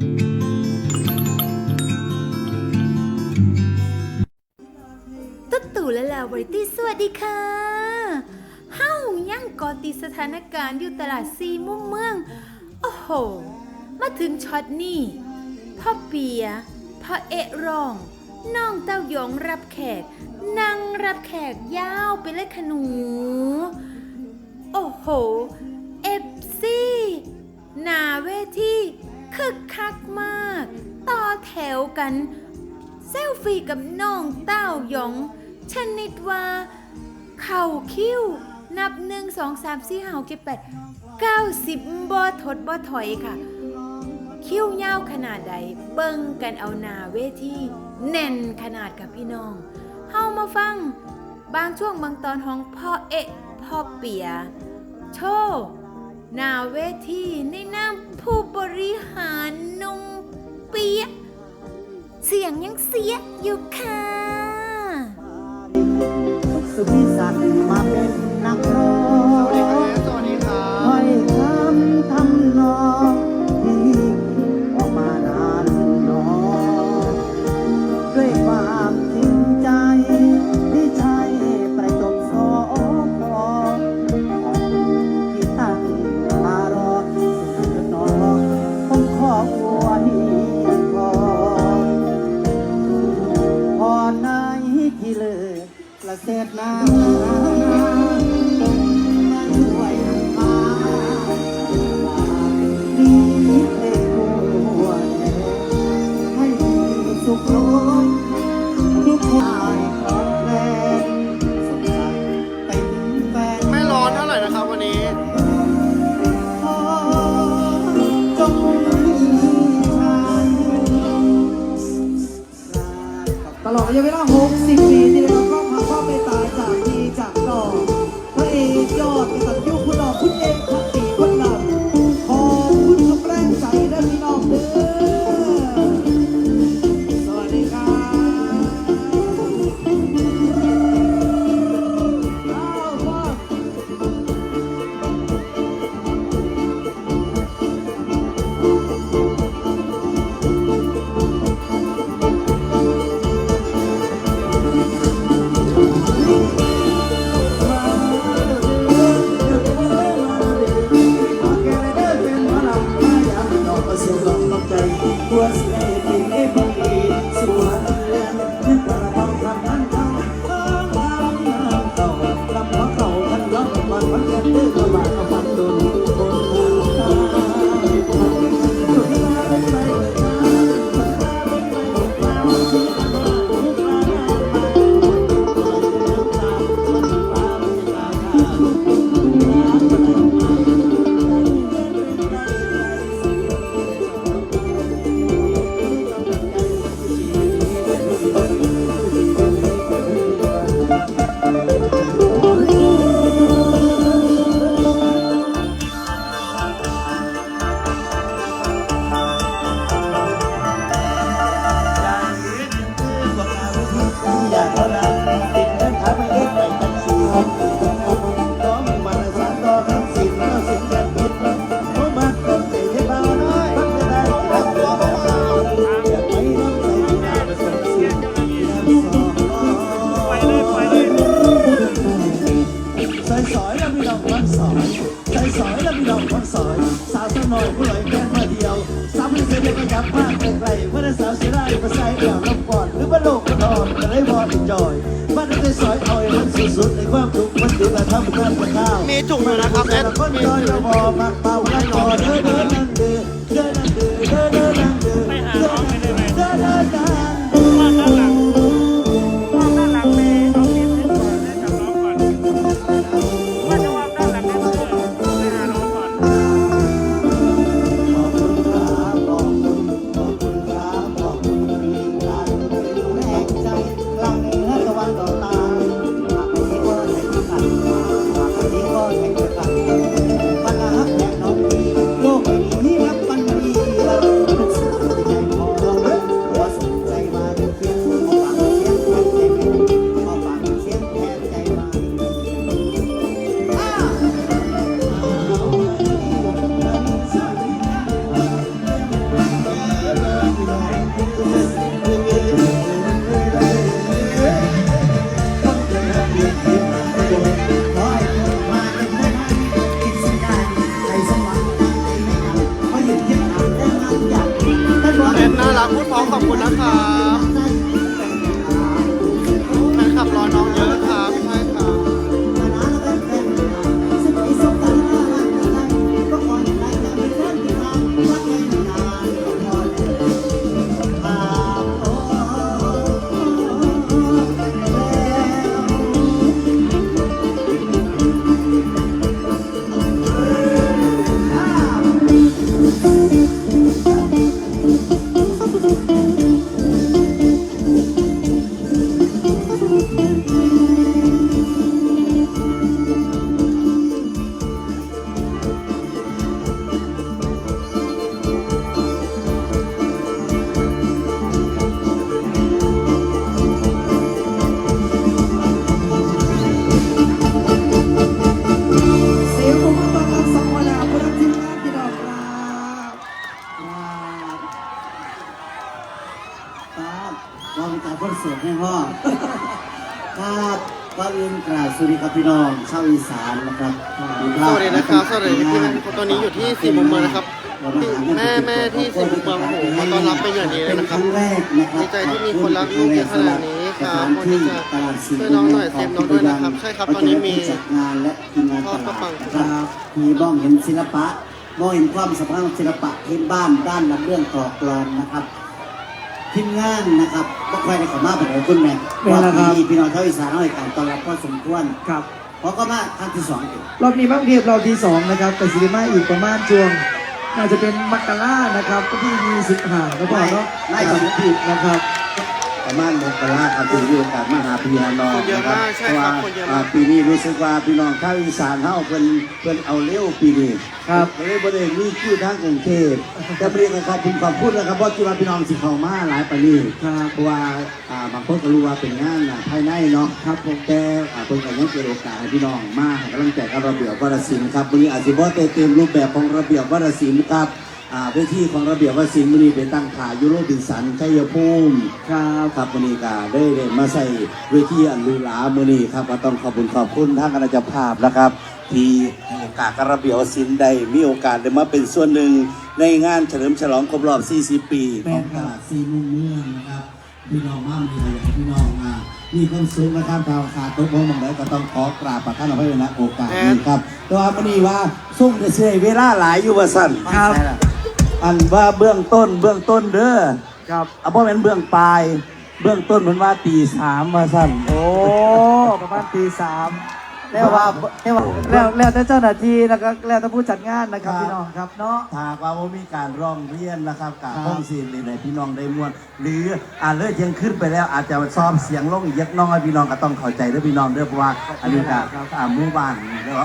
ตุ๊ตู่และลาวริตี้สวัสดีค่ะเฮ้ายังกอติสถานการณ์อยู่ตลาดซีมุ่งเมือง โอ้โห มาถึงช็อตนี่พ่อเปียพ่อเอะรอง น้องเต้ายองรับแขก นั่งรับแขกยาวไปเลยขนู โอ้โหเอฟซีนาเวที คึกคักมาก ต่อแถวกัน เซลฟี่กับน้องเต้าหยงชนิดว่า เข่าคิ้ว นับหนึ่งสองสามสี่ห้าเจ็ดแปดเก้าสิบบอทดบอถอยค่ะ คิ้วยาวขนาดใด เบิ่งกันเอานาเวทีแน่นขนาดกับพี่น้องเฮามาฟัง บางช่วงบางตอนของพ่อเอ๊ะพ่อเปีย โชว์นาเวทีในน้ำ ผู้บริหารนมเปียเสียงยังเสียอยู่ค่ะ สุพิสันมาเป็นนักร้อง วนคอในที่เลยกละเสดน้ำ มีจุกด้วยนะครับเอ็ดมีถุง รักพูดพร้อมขอบคุณนะครั วัสดีครับพี่น้องชาวอีสานนะครับสวัสดีนะครับสวัสดีที่ตอนนี้อยู่ที่สี่มุมเมืองนะครับที่แม่แม่ที่สี่มุมเมืองโอ้โหมาต้อนรับเป็นอย่างดีเลยเป็นนะคครับรั้งแรกนะครับดีใจที่มีคนรักลูกเยอะขนาดนี้ครับวันนี้จะช่วยน้องหน่อยเซฟน้องด้วยนะครับใช่ครับตอนนี้มีจัดงานและทีมงานตทอดกระลาปังดนะครับมีบ้องเห็นศิลปะบ้องเห็นความสำคัญของศิลปะพื้นบ้านด้านลำเรื่องต่อกลอนนะครับ ทีมงานนะครับก็ใครได้เข้ามาเป็นอะไรคุณแม่แม่นแล้วครับว่าปีนี้พี่น้องชาวอีสานเอาให้การต้อนรับก็สมควรครับเพราะก็มาครั้งที่สองอยู่รอบนี้บ้างเทียบรอบที่สองนะครับแต่สิริมาอีกประมาณช่วงน่าจะเป็นมักกะล่านะครับก็ที่มีสิบห้าแล้วก็เนาะไล่ไล่ไล่สองผิดนะครับ ประมาณมกราครับที่มีโอกาสมาหาพี่ฮานองคนเยอะนะครับมากใช่เพราะครัว่าบคนเยอะอ่ามากปีนี้รู้สึกว่าพี่น้องชาวอีสานเฮาเพิ่นเพิ่นเอาเร็วปีนี้ครับก็เลยบ่ได้มีคิวทางกรุงเทพแต่เรียกขอบคุณขอบคุณนะครับเพราะที่ว่าพี่น้องสิเข้ามาหลายปานนี้ครับเพราะว่าอ่าบางคนก็รู้ว่าเป็นงานอะภายในเนาะครับผมแต่อ่าเพิ่นก็ยังเปิดโอกาสให้พี่น้องมาให้กำลังใจกับระเบียบวรศิลป์ครับวันนี้อาจสิบ่ได้เต็มรูปแบบของระเบียบวรศิลป์ครับอ่า เวทีของระเบียบวรศิลป์มื้อนี้เป็นตั้งขายยูโรบินสันชัยภูมิครับครับวันนี้ก็ได้ได้มาใส่เวทีอันหรูหรามือนี้ครับก็ต้องขอบคุณขอบคุณทางคณะเจ้าภาพนะครับ ที่ให้โอกาสกระเบียวศิลป์ได้มีโอกาสได้มาเป็นส่วนหนึ่งในงานเฉลิมฉลองครบรอบ 40 ปีของตลาดซีมุ่งเมืองนะครับพี่น้องมามีอะไรพี่น้องมามีความสุขนะครับทางขาดตกลงบางแล้วก็ต้องขอกราบประทานอภัยนะโอกาสนี้ครับแต่ว่าวันนี้ว่าส่งจะเสียเวลาหลายอยู่ว่าสั่นครับ อันว่าเบื้องต้นเบื้องต้นเด้อครับเอาเพราะเป็นเบื้องปลาย เบื้องต้นมันว่าตีสามมาสั่น โอ้ประมาณตีสามแล้วว่าแล้วว่าแล้วแล้วแต่เจ้าหน้าที่นะครับแล้วแต่ผู้จัดงานนะครับ พี่น้องครับเนาะ หากว่าบ่มีการร้องเรียนนะครับกับครับ ห้องซีนในพี่น้องได้มวน หรืออ่าเลิกยังขึ้นไปแล้วอาจจะซ้อมเสียงลงอีกเล็กน้อยพี่น้องก็ต้องเข้าใจด้วยพี่น้องด้วยเพราะว่าอันนี้ก็อ่าหมู่บ้านแล้วก็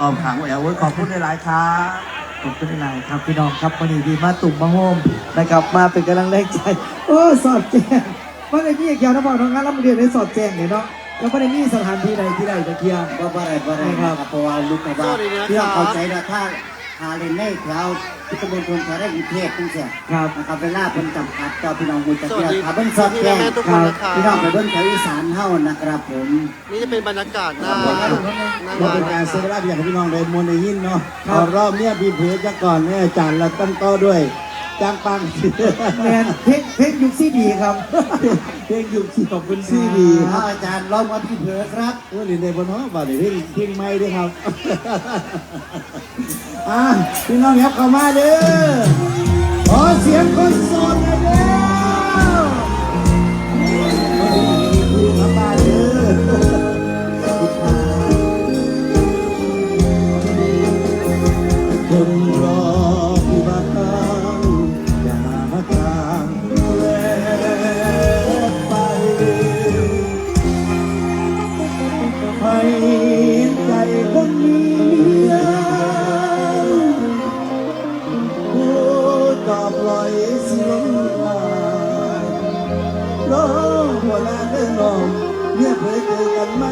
ออมขังไว้เอาไว้ขอบคุณหลายๆครับ ขอบคุณหลายๆครับพี่น้องครับวันนี้ดีมาตุ่มมาโฮมนะครับ มาเป็นกำลังแรงใจโอ้สอดแจ้งว่าในที่เกี่ยวน้ำบอกน้องงานรับเรียนได้สอดแจ้งเนี่ยเนาะแล้วไม่ได้มีสถานที่ใดที่ใดตะเกียงก็บ่ได้บ่ได้ครับเพราะว่าลูกกับว่าสวัสดีนะครับเพื่อเข้าใจว่าถ้า หาเล่นในแถวพิตรมณฑลแถวได้กรุงเทพจังซี่ครับนะครับเวลาเพิ่นจำกัดต่อพี่น้องมูลจะสวัสเที่ยวดีถ้าเบิ่งสอดพี่แจ้งแม่ทุกคนนะครัพี่น้องไปบเบิ่งแถวอีสานเฮานะครับผมนี่จะเป็นบรรยากาศหน้าหน้าบ่งานเป็นนะการคเสียรับเวลาอยากให้พี่น้องได้มวนได้ยินเนาะครับเอารอบเนี้ยพี่เพจจะก่อนเนี่ยอาจารย์เราตั้งโต้ด้วยจ้างปังแมนเพลงเพลงยุคซีดีครับ เพลงอยู่ที่ขอบคุณซีดีถ้าอาจารย์ร้องมาพี่เผือครับเออเรียนในบนห้องบ่าเดี๋ยวเพลงเพลงไม่ด้วยครับอะพี่น้องยับเข้ามาเด้อขอเสียงคนโสด น้าเดินองเนี่ยเคยเจอกันไหม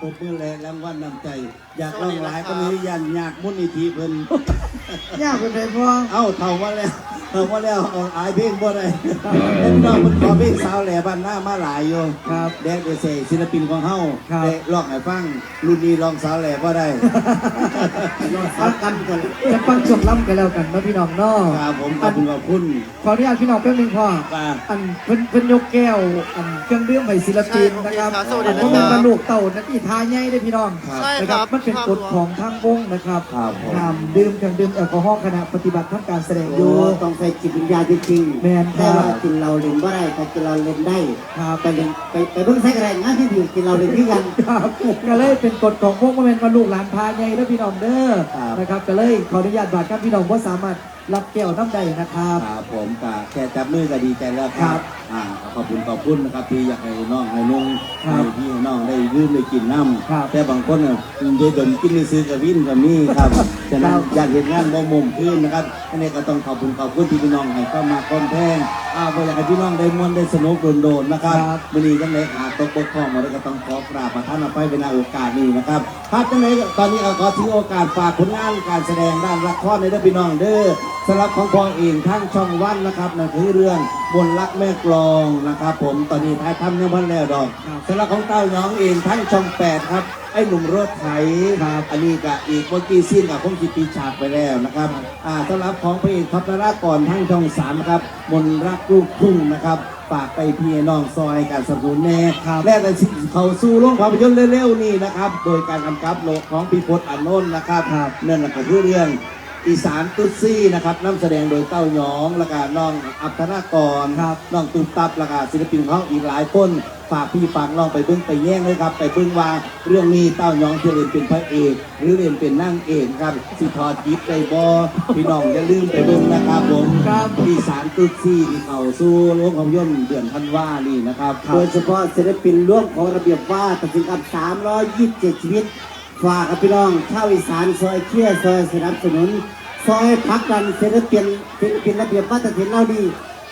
ปรบมือและรางวัลนำใจ อยากร้องหลายก็นี้ยันอยากมุนิธิเพิ่นยากเป็นไรพอเอ้าเท่ามาแล้วเอาว่าแล้วเอาอายเพลงบ่ได้พี่น้องมันขอเพลงสาวแหล่บ้านหน้ามาหลายอยู่ครับแดนเอเซศิลปินของเฮาครับได้ร้องให้ฟังรุ่นนี้ร้องสาวแหล่บ่ได้เอากันกันจะฟังชมล่ำกันแล้วกันเนาะพี่น้องเนาะครับผมขอบคุณขอบคุณขออนุญาตพี่น้องแป๊บนึงพ่อครับอันเพิ่นเพิ่นยกแก้วอันเครื่องดื่มให้ศิลปินนะครับใช่โอเคครับสวัสดีอันนะครับเพราะมันมาลูกเต่านั่นอีทาใหญ่ได้อพี่น้องใช่นะคครัรับบมันเป็นกฎของทางวงนะครับครับผม ห้ามดื่มเครื่องดื่มแอลกอฮอล์ขณะปฏิบัติทางการแสดงอโอ้ยู่ ต้องใส่จิตวิญญาณจริงๆแม่นครับ แต่ว่ากินเราเล่นบ่ได้แต่กินเราเล่นได้ครับไปเล่นไปไปเบิ่งใส่กระไรงานที่ดีกินเราเล่นที่กัน ครับก็เลยเป็นกฎของพวกมาเป็นมาลูกหลานพาใหญ่แล้วพี่น้องเด้อครับ นะครับก็เลยขออนุญาตบาดครับพี่น้องว่าสามารถ รับแก้วน้ำใดนะครับ ครับผมกะแค่จับมือก็ดีใจแล้วคครัรับบอ่าขอบคุณขอบคุณนะครับที่อยากให้น้องให้นุ่งครัให้บพี่ให้น้องได้ดื่มได้กินน้ครับำแต่บางคนน่ะเดดมกินซื้อกับวินกับนี่ครับฉะนั้นครับอยากเห็นงานบ่มุมขึ้นนะครับอันนี้ก็ต้องขอบคุณขอบคุณที่พี่น้องให้เข้ามาคอนแทงอ้าวบ่อยากให้พี่น้องได้มวนได้สนุกโดนๆนะครับครับ วันนี้จังไดขาดตกบกพร่องมาได้ก็ต้องขอกราบประทานอภัยเป็นโอกาสนี้นะครับครับจังไดตอนนี้ก็ขอถือโอกาสฝากผลงานการแสดงด้านละครในเด้อพี่น้องเด้อ สำหรับของพองเองทั้งช่องวันนะครับนั่นคือเรื่องบนรักแม่กลองนะครับ ผมตอนนี้ท้ายทำยังพันแล้วดอกครับสำหรับของเต้าน้องเองทั้งช่องแปดครับไอ้หนุ่มรถไถครับอันนี้กับอีกเมื่อกี้ซีนกับพงกีปีฉากไปแล้วนะครับอ่าสำหรับของพระเอกท็อปนารากรทั้งช่องสามนะครับมนรักลูกทุ่งนะครับฝากไปพี่น้องซอยการสนับสนุนแน่ครับแรกแต่เขาสู้โรงภาพยนตร์เร็วๆนี่นะครับ โดยการกำกับโลกของพิพจน์อานนท์นะครับครับนั่นก็คือเรื่อง อีสานตุ๊ดซี่นะครับนำแสดงโดยเต้าหยองและก็น้องอัพธนากรครับน้องตุ้มตับและก็ศิลปินของเขาอีกหลายคนฝากพี่ฝากน้องไปเบิ้งไปแย่งเลยครับ ไปเบิ้งว่าเรื่องนี้เต้าหยองที่เรียนเป็นพระเอก หรือเรียนเป็นนางเอกครับสิทอดยิบได้บอพี่น้องอย่าลืมไปเบิ้งนะครับผมครับอีสานตุ๊ดซี่ที่เขาสู้โรงภาพยนตร์เดือนธันวานี่นะครับโดยเฉพาะศิลปินร่วมของระเบียบว่าตัดสินกับ327ชีวิต ฝากกับพี่น้องชาวอีสานซอยเชี่ยซอยสนับสนุน ซอยพักดันศิลปินศิลปินระเบียบว่าตัดสินเราดี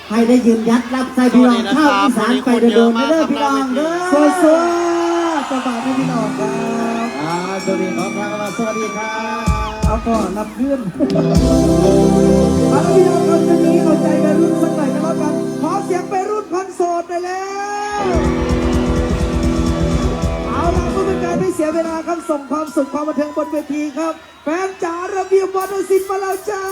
ให้ได้ยืนยัดรับใส่พี่น้องชาวอีสานไปโดนๆเด้อพี่น้องเด้อสวยสวยๆประบาทให้พี่น้องครับอ่าสวัสดีขอพระสวัสดีครับเอาก่อนรับเพื่อนเอาละพี่น้องครับจะนี้เอาใจไปรุ่นสักหน่อยกันแล้วกันขอเสียงไปรุ่นพันโสดได้แล้ว การไม่เสียเวลาครับส่งความสุขความบันเทิงบนเวทีครับ แฟนจ๋าระเบียบวัฒนศิลป์มาแล้วจ้า